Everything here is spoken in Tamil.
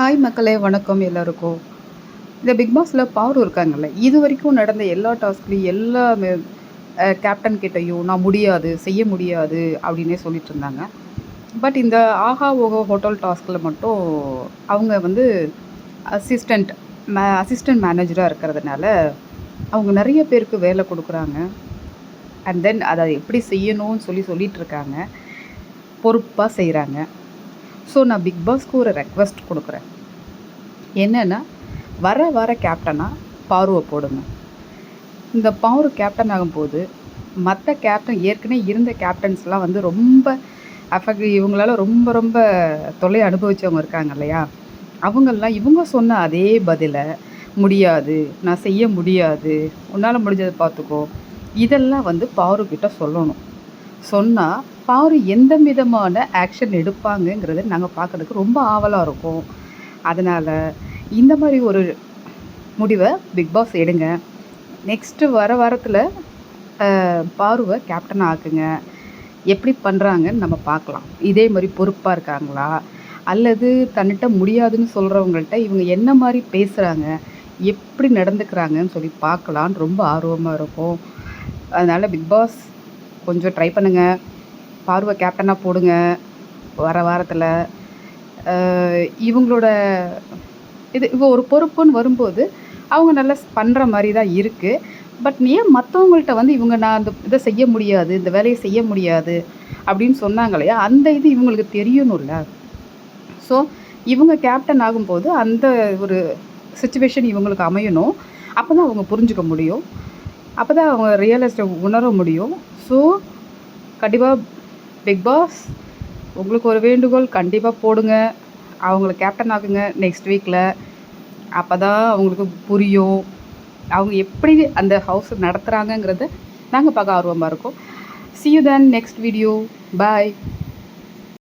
ஹாய் மக்களே வணக்கம் எல்லாருக்கும். இந்த பிக் பாஸில் பவர் இருக்காங்கல்ல இது வரைக்கும் நடந்த எல்லா டாஸ்க்லையும் எல்லா கேப்டன் கிட்டேயும் நான் முடியாது செய்ய முடியாது அப்படின்னே சொல்லிட்டு இருந்தாங்க. பட் இந்த ஆஹா ஓஹோ ஹோட்டல் டாஸ்கில் மட்டும் அவங்க வந்து அசிஸ்டண்ட் மே அசிஸ்டண்ட் மேனேஜராக இருக்கிறதுனால அவங்க நிறைய பேருக்கு வேலை கொடுக்குறாங்க. அண்ட் தென் அதை எப்படி செய்யணும்னு சொல்லி சொல்லிகிட்டு இருக்காங்க. பொறுப்பாக செய்கிறாங்க ஸோ நான் பிக் பாஸ்க்கு ஒரு ரெக்வஸ்ட் கொடுக்குறேன். என்னென்னா வர வர கேப்டனாக பார்வை போடுங்க. இந்த பவர் கேப்டன் ஆகும்போது மற்ற கேப்டன் ஏற்கனவே இருந்த கேப்டன்ஸ்லாம் வந்து ரொம்ப அஃபெக்ட் இவங்களால ரொம்ப ரொம்ப தொலை அனுபவித்தவங்க இருக்காங்க இல்லையா? அவங்கெல்லாம் இவங்க சொன்ன அதே பதிலை முடியாது நான் செய்ய முடியாது உன்னால் முடிஞ்சதை பார்த்துக்கோ. இதெல்லாம் வந்து பாரு கிட்ட சொல்லணும். சொன்னால் பாரு எந்த விதமான ஆக்ஷன் எடுப்பாங்கங்கிறத நாங்கள் பார்க்குறதுக்கு ரொம்ப ஆவலாக இருக்கும். அதனால் இந்த மாதிரி ஒரு முடிவை பிக் பாஸ் எடுங்க. நெக்ஸ்ட்டு வர வாரத்தில் பாருவை கேப்டன் ஆக்குங்க. எப்படி பண்ணுறாங்கன்னு நம்ம பார்க்கலாம் இதே மாதிரி பொறுப்பாக இருக்காங்களா? அல்லது தன்னிட்ட முடியாதுன்னு சொல்கிறவங்கள்ட்ட இவங்க என்ன மாதிரி பேசுகிறாங்க எப்படி நடந்துக்கிறாங்கன்னு சொல்லி பார்க்கலான்னு ரொம்ப ஆர்வமாக இருக்கும். அதனால் பிக் பாஸ் கொஞ்சம் ட்ரை பண்ணுங்கள் பார்வை கேப்டனாக போடுங்க. வர வாரத்தில் இவங்களோட இது இப்போ ஒரு பொறுப்புன்னு வரும்போது அவங்க நல்லா பண்ணுற மாதிரி தான் இருக்குது பட் ஏன் மற்றவங்கள்ட்ட வந்து இவங்க நான் அந்த இதை செய்ய முடியாது இந்த வேலையை செய்ய முடியாது அப்படின்னு சொன்னாங்க இல்லையா? அந்த இது இவங்களுக்கு தெரியணும்ல ஸோ இவங்க கேப்டன் ஆகும்போது அந்த ஒரு சுச்சுவேஷன் இவங்களுக்கு அமையணும். அப்போ தான் அவங்க புரிஞ்சுக்க முடியும். அப்போ தான் அவங்க ரியலிஸ்ட்டை உணர முடியும். ஸோ கண்டிப்பாக பிக் பாஸ் உங்களுக்கு ஒரு வேண்டுகோள் கண்டிப்பாக போடுங்க. அவங்கள கேப்டன் ஆகுங்க நெக்ஸ்ட் வீக்கில் அப்போ தான் அவங்களுக்கு புரியும். அவங்க எப்படி அந்த ஹவுஸ் நடத்துகிறாங்கங்கிறத நாங்கள் பார்க்க ஆர்வமாக இருக்கோம். See you then next video bye